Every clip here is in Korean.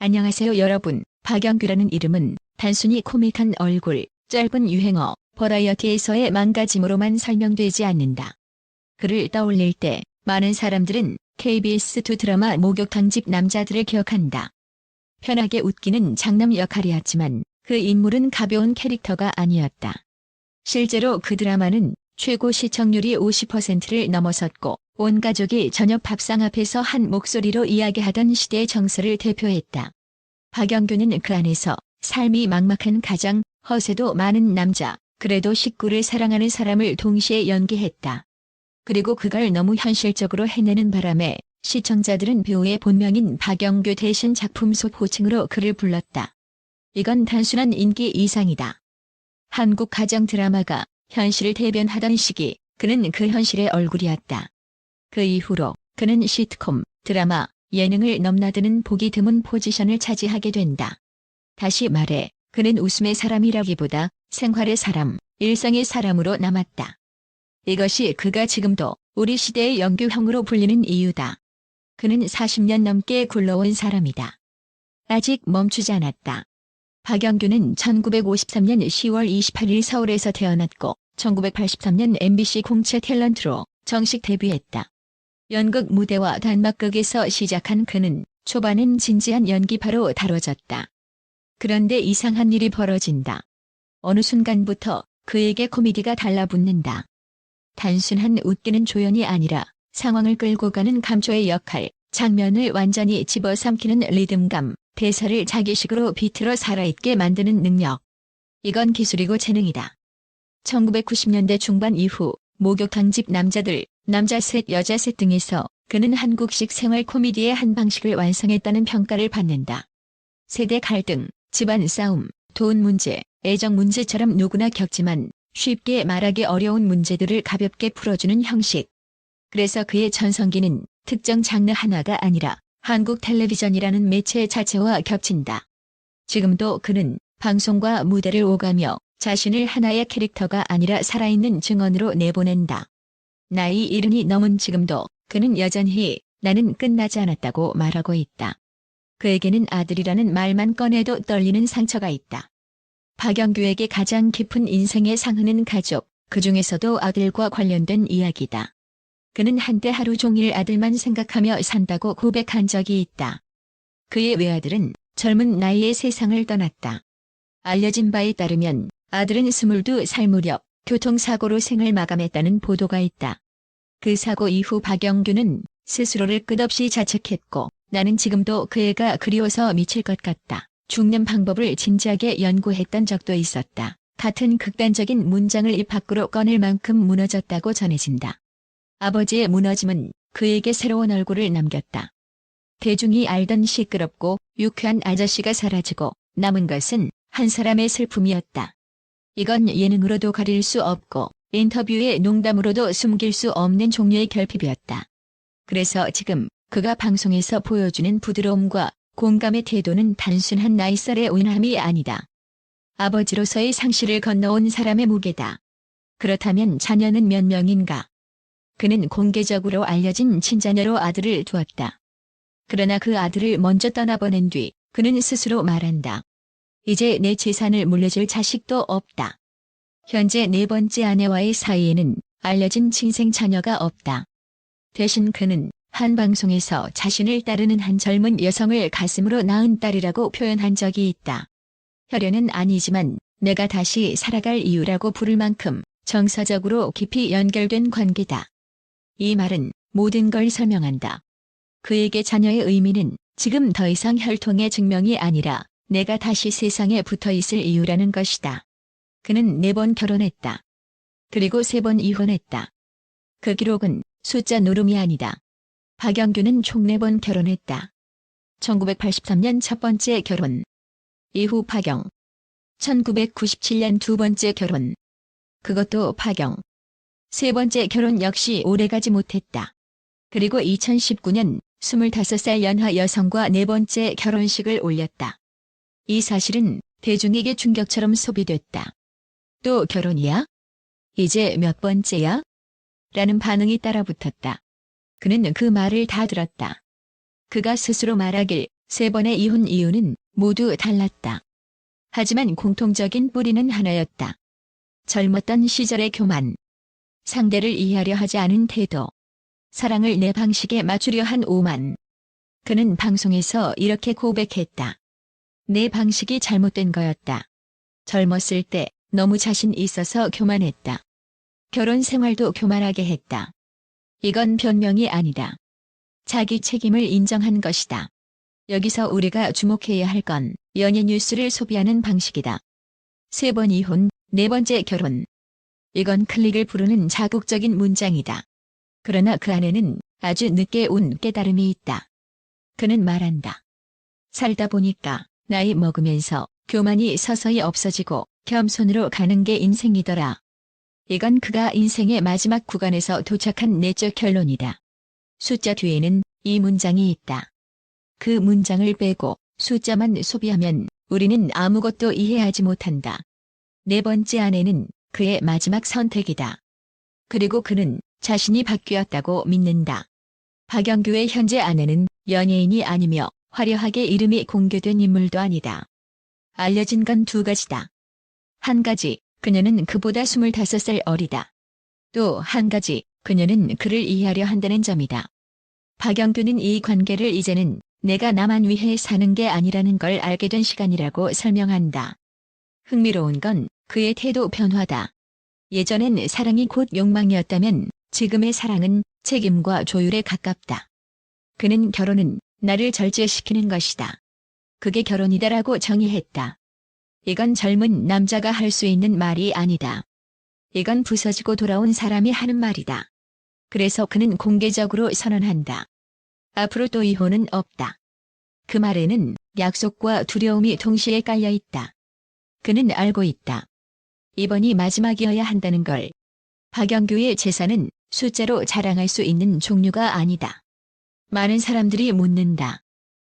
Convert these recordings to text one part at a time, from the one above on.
안녕하세요 여러분. 박영규라는 이름은 단순히 코믹한 얼굴, 짧은 유행어, 버라이어티에서의 망가짐으로만 설명되지 않는다. 그를 떠올릴 때 많은 사람들은 KBS2 드라마 목욕탕집 남자들을 기억한다. 편하게 웃기는 장남 역할이었지만 그 인물은 가벼운 캐릭터가 아니었다. 실제로 그 드라마는 최고 시청률이 50%를 넘어섰고 온 가족이 저녁 밥상 앞에서 한 목소리로 이야기하던 시대의 정서를 대표했다. 박영규는 그 안에서 삶이 막막한 가장, 허세도 많은 남자, 그래도 식구를 사랑하는 사람을 동시에 연기했다. 그리고 그걸 너무 현실적으로 해내는 바람에 시청자들은 배우의 본명인 박영규 대신 작품 속 호칭으로 그를 불렀다. 이건 단순한 인기 이상이다. 한국 가정 드라마가 현실을 대변하던 시기, 그는 그 현실의 얼굴이었다. 그 이후로 그는 시트콤, 드라마, 예능을 넘나드는 보기 드문 포지션을 차지하게 된다. 다시 말해, 그는 웃음의 사람이라기보다 생활의 사람, 일상의 사람으로 남았다. 이것이 그가 지금도 우리 시대의 영규형으로 불리는 이유다. 그는 40년 넘게 굴러온 사람이다. 아직 멈추지 않았다. 박영규는 1953년 10월 28일 서울에서 태어났고 1983년 MBC 공채 탤런트로 정식 데뷔했다. 연극 무대와 단막극에서 시작한 그는 초반엔 진지한 연기파로 다뤄졌다. 그런데 이상한 일이 벌어진다. 어느 순간부터 그에게 코미디가 달라붙는다. 단순한 웃기는 조연이 아니라 상황을 끌고 가는 감초의 역할, 장면을 완전히 집어삼키는 리듬감, 대사를 자기식으로 비틀어 살아있게 만드는 능력. 이건 기술이고 재능이다. 1990년대 중반 이후 목욕탕 집 남자들, 남자 셋 여자 셋 등에서 그는 한국식 생활 코미디의 한 방식을 완성했다는 평가를 받는다. 세대 갈등, 집안 싸움, 돈 문제, 애정 문제처럼 누구나 겪지만 쉽게 말하기 어려운 문제들을 가볍게 풀어주는 형식. 그래서 그의 전성기는 특정 장르 하나가 아니라 한국 텔레비전이라는 매체 자체와 겹친다. 지금도 그는 방송과 무대를 오가며 자신을 하나의 캐릭터가 아니라 살아있는 증언으로 내보낸다. 나이 이른이 넘은 지금도 그는 여전히 나는 끝나지 않았다고 말하고 있다. 그에게는 아들이라는 말만 꺼내도 떨리는 상처가 있다. 박영규에게 가장 깊은 인생의 상흔은 가족, 그 중에서도 아들과 관련된 이야기다. 그는 한때 하루 종일 아들만 생각하며 산다고 고백한 적이 있다. 그의 외아들은 젊은 나이에 세상을 떠났다. 알려진 바에 따르면 아들은 22살 무렵 교통사고로 생을 마감했다는 보도가 있다. 그 사고 이후 박영규는 스스로를 끝없이 자책했고 나는 지금도 그 애가 그리워서 미칠 것 같다. 죽는 방법을 진지하게 연구했던 적도 있었다. 같은 극단적인 문장을 입 밖으로 꺼낼 만큼 무너졌다고 전해진다. 아버지의 무너짐은 그에게 새로운 얼굴을 남겼다. 대중이 알던 시끄럽고 유쾌한 아저씨가 사라지고 남은 것은 한 사람의 슬픔이었다. 이건 예능으로도 가릴 수 없고 인터뷰의 농담으로도 숨길 수 없는 종류의 결핍이었다. 그래서 지금 그가 방송에서 보여주는 부드러움과 공감의 태도는 단순한 나이살의 온함이 아니다. 아버지로서의 상실을 건너온 사람의 무게다. 그렇다면 자녀는 몇 명인가? 그는 공개적으로 알려진 친자녀로 아들을 두었다. 그러나 그 아들을 먼저 떠나보낸 뒤 그는 스스로 말한다. 이제 내 재산을 물려줄 자식도 없다. 현재 네 번째 아내와의 사이에는 알려진 친생 자녀가 없다. 대신 그는 한 방송에서 자신을 따르는 한 젊은 여성을 가슴으로 낳은 딸이라고 표현한 적이 있다. 혈연은 아니지만 내가 다시 살아갈 이유라고 부를 만큼 정서적으로 깊이 연결된 관계다. 이 말은 모든 걸 설명한다. 그에게 자녀의 의미는 지금 더 이상 혈통의 증명이 아니라 내가 다시 세상에 붙어 있을 이유라는 것이다. 그는 네 번 결혼했다. 그리고 세 번 이혼했다. 그 기록은 숫자 노름이 아니다. 박영규는 총 네 번 결혼했다. 1983년 첫 번째 결혼. 이후 파경. 1997년 두 번째 결혼. 그것도 파경. 세 번째 결혼 역시 오래가지 못했다. 그리고 2019년 25살 연하 여성과 네 번째 결혼식을 올렸다. 이 사실은 대중에게 충격처럼 소비됐다. 또 결혼이야? 이제 몇 번째야? 라는 반응이 따라붙었다. 그는 그 말을 다 들었다. 그가 스스로 말하길 세 번의 이혼 이유는 모두 달랐다. 하지만 공통적인 뿌리는 하나였다. 젊었던 시절의 교만. 상대를 이해하려 하지 않은 태도. 사랑을 내 방식에 맞추려 한 오만. 그는 방송에서 이렇게 고백했다. 내 방식이 잘못된 거였다. 젊었을 때 너무 자신 있어서 교만했다. 결혼 생활도 교만하게 했다. 이건 변명이 아니다. 자기 책임을 인정한 것이다. 여기서 우리가 주목해야 할 건 연예 뉴스를 소비하는 방식이다. 세 번 이혼, 네 번째 결혼. 이건 클릭을 부르는 자극적인 문장이다. 그러나 그 안에는 아주 늦게 온 깨달음이 있다. 그는 말한다. 살다 보니까 나이 먹으면서 교만이 서서히 없어지고 겸손으로 가는 게 인생이더라. 이건 그가 인생의 마지막 구간에서 도착한 내적 결론이다. 숫자 뒤에는 이 문장이 있다. 그 문장을 빼고 숫자만 소비하면 우리는 아무것도 이해하지 못한다. 네 번째 아내는 그의 마지막 선택이다. 그리고 그는 자신이 바뀌었다고 믿는다. 박영규의 현재 아내는 연예인이 아니며 화려하게 이름이 공개된 인물도 아니다. 알려진 건 두 가지다. 한 가지, 그녀는 그보다 25살 어리다. 또 한 가지, 그녀는 그를 이해하려 한다는 점이다. 박영규는 이 관계를 이제는 내가 나만 위해 사는 게 아니라는 걸 알게 된 시간이라고 설명한다. 흥미로운 건 그의 태도 변화다. 예전엔 사랑이 곧 욕망이었다면 지금의 사랑은 책임과 조율에 가깝다. 그는 결혼은 나를 절제시키는 것이다. 그게 결혼이다라고 정의했다. 이건 젊은 남자가 할 수 있는 말이 아니다. 이건 부서지고 돌아온 사람이 하는 말이다. 그래서 그는 공개적으로 선언한다. 앞으로 또 이혼은 없다. 그 말에는 약속과 두려움이 동시에 깔려 있다. 그는 알고 있다. 이번이 마지막이어야 한다는 걸. 박영규의 재산은 숫자로 자랑할 수 있는 종류가 아니다. 많은 사람들이 묻는다.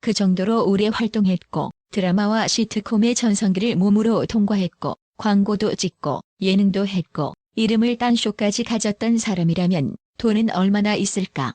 그 정도로 오래 활동했고 드라마와 시트콤의 전성기를 몸으로 통과했고 광고도 찍고 예능도 했고 이름을 딴 쇼까지 가졌던 사람이라면 돈은 얼마나 있을까?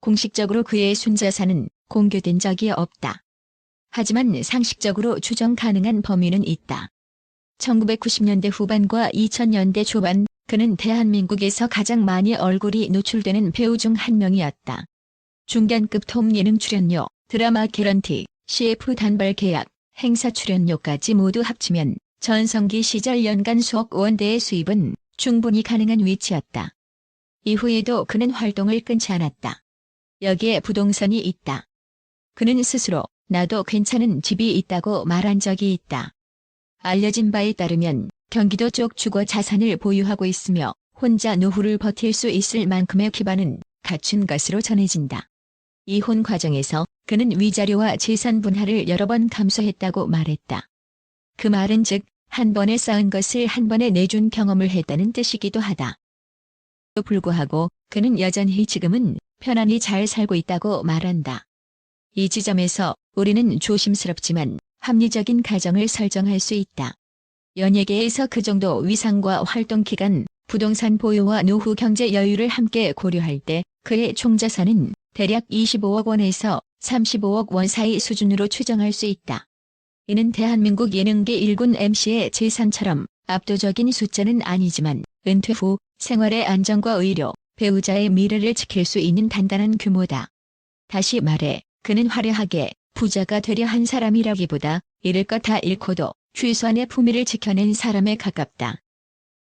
공식적으로 그의 순자산은 공개된 적이 없다. 하지만 상식적으로 추정 가능한 범위는 있다. 1990년대 후반과 2000년대 초반 그는 대한민국에서 가장 많이 얼굴이 노출되는 배우 중 한 명이었다. 중견급 톱 예능 출연료, 드라마 개런티, CF 단발 계약, 행사 출연료까지 모두 합치면 전성기 시절 연간 수억 원대의 수입은 충분히 가능한 위치였다. 이후에도 그는 활동을 끊지 않았다. 여기에 부동산이 있다. 그는 스스로 나도 괜찮은 집이 있다고 말한 적이 있다. 알려진 바에 따르면 경기도 쪽 주거 자산을 보유하고 있으며 혼자 노후를 버틸 수 있을 만큼의 기반은 갖춘 것으로 전해진다. 이혼 과정에서 그는 위자료와 재산 분할을 여러 번 감수했다고 말했다. 그 말은 즉, 한 번에 쌓은 것을 한 번에 내준 경험을 했다는 뜻이기도 하다. 또 불구하고 그는 여전히 지금은 편안히 잘 살고 있다고 말한다. 이 지점에서 우리는 조심스럽지만 합리적인 가정을 설정할 수 있다. 연예계에서 그 정도 위상과 활동 기간, 부동산 보유와 노후 경제 여유를 함께 고려할 때 그의 총자산은 대략 25억 원에서 35억 원 사이 수준으로 추정할 수 있다. 이는 대한민국 예능계 일군 MC의 재산처럼 압도적인 숫자는 아니지만 은퇴 후 생활의 안정과 의료, 배우자의 미래를 지킬 수 있는 단단한 규모다. 다시 말해 그는 화려하게 부자가 되려 한 사람이라기보다 잃을 것 다 잃고도 최소한의 품위를 지켜낸 사람에 가깝다.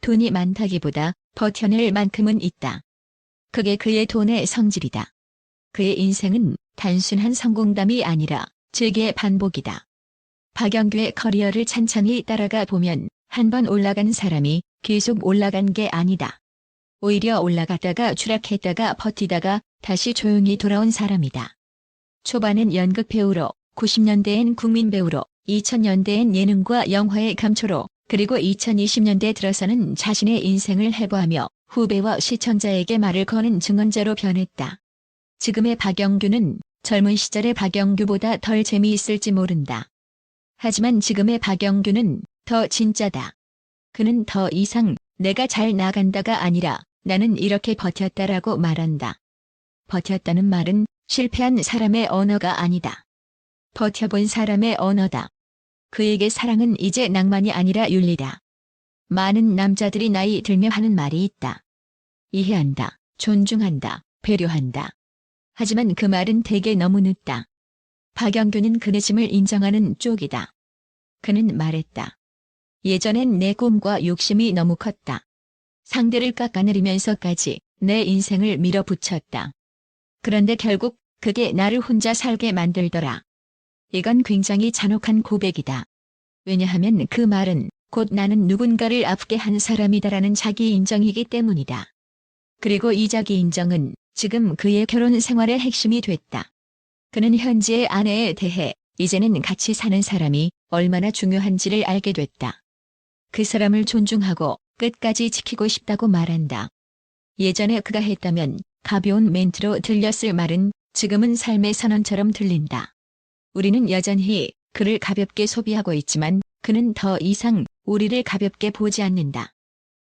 돈이 많다기보다 버텨낼 만큼은 있다. 그게 그의 돈의 성질이다. 그의 인생은 단순한 성공담이 아니라 즐개의 반복이다. 박영규의 커리어를 찬찬히 따라가 보면 한 번 올라간 사람이 계속 올라간 게 아니다. 오히려 올라갔다가 추락했다가 버티다가 다시 조용히 돌아온 사람이다. 초반엔 연극 배우로, 90년대엔 국민 배우로, 2000년대엔 예능과 영화의 감초로, 그리고 2020년대 들어서는 자신의 인생을 해부하며 후배와 시청자에게 말을 거는 증언자로 변했다. 지금의 박영규는 젊은 시절의 박영규보다 덜 재미있을지 모른다. 하지만 지금의 박영규는 더 진짜다. 그는 더 이상 내가 잘 나간다가 아니라 나는 이렇게 버텼다라고 말한다. 버텼다는 말은 실패한 사람의 언어가 아니다. 버텨본 사람의 언어다. 그에게 사랑은 이제 낭만이 아니라 윤리다. 많은 남자들이 나이 들며 하는 말이 있다. 이해한다, 존중한다, 배려한다. 하지만 그 말은 대개 너무 늦다. 박영규는 그 늦음을 인정하는 쪽이다. 그는 말했다. 예전엔 내 꿈과 욕심이 너무 컸다. 상대를 깎아내리면서까지 내 인생을 밀어붙였다. 그런데 결국 그게 나를 혼자 살게 만들더라. 이건 굉장히 잔혹한 고백이다. 왜냐하면 그 말은 곧 나는 누군가를 아프게 한 사람이다라는 자기 인정이기 때문이다. 그리고 이 자기 인정은 지금 그의 결혼 생활의 핵심이 됐다. 그는 현재의 아내에 대해 이제는 같이 사는 사람이 얼마나 중요한지를 알게 됐다. 그 사람을 존중하고 끝까지 지키고 싶다고 말한다. 예전에 그가 했다면 가벼운 멘트로 들렸을 말은 지금은 삶의 선언처럼 들린다. 우리는 여전히 그를 가볍게 소비하고 있지만 그는 더 이상 우리를 가볍게 보지 않는다.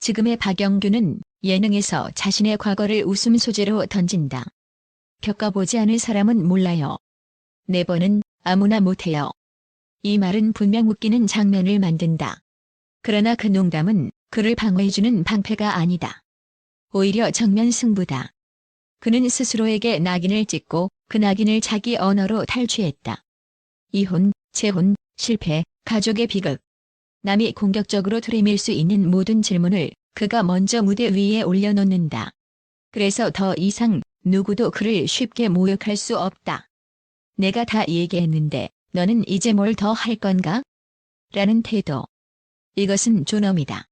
지금의 박영규는 예능에서 자신의 과거를 웃음 소재로 던진다. 겪어보지 않은 사람은 몰라요. 네 번은 아무나 못해요. 이 말은 분명 웃기는 장면을 만든다. 그러나 그 농담은 그를 방어해주는 방패가 아니다. 오히려 정면 승부다. 그는 스스로에게 낙인을 찍고 그 낙인을 자기 언어로 탈취했다. 이혼, 재혼, 실패, 가족의 비극. 남이 공격적으로 들이밀 수 있는 모든 질문을 그가 먼저 무대 위에 올려놓는다. 그래서 더 이상 누구도 그를 쉽게 모욕할 수 없다. 내가 다 얘기했는데 너는 이제 뭘 더 할 건가? 라는 태도. 이것은 존엄이다.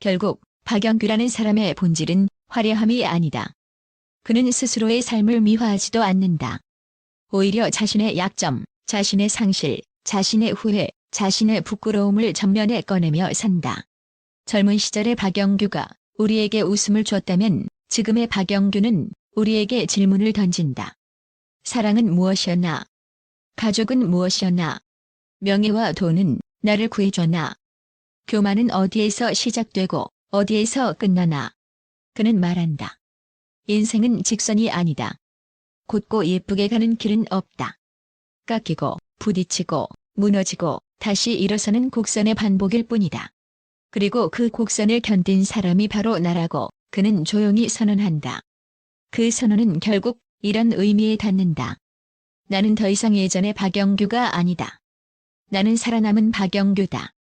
결국 박영규라는 사람의 본질은 화려함이 아니다. 그는 스스로의 삶을 미화하지도 않는다. 오히려 자신의 약점, 자신의 상실, 자신의 후회, 자신의 부끄러움을 전면에 꺼내며 산다. 젊은 시절의 박영규가 우리에게 웃음을 줬다면 지금의 박영규는 우리에게 질문을 던진다. 사랑은 무엇이었나? 가족은 무엇이었나? 명예와 돈은 나를 구해줬나? 교만은 어디에서 시작되고 어디에서 끝나나? 그는 말한다. 인생은 직선이 아니다. 곧고 예쁘게 가는 길은 없다. 깎이고 부딪히고 무너지고 다시 일어서는 곡선의 반복일 뿐이다. 그리고 그 곡선을 견딘 사람이 바로 나라고 그는 조용히 선언한다. 그 선언은 결국 이런 의미에 닿는다. 나는 더 이상 예전의 박영규가 아니다. 나는 살아남은 박영규다.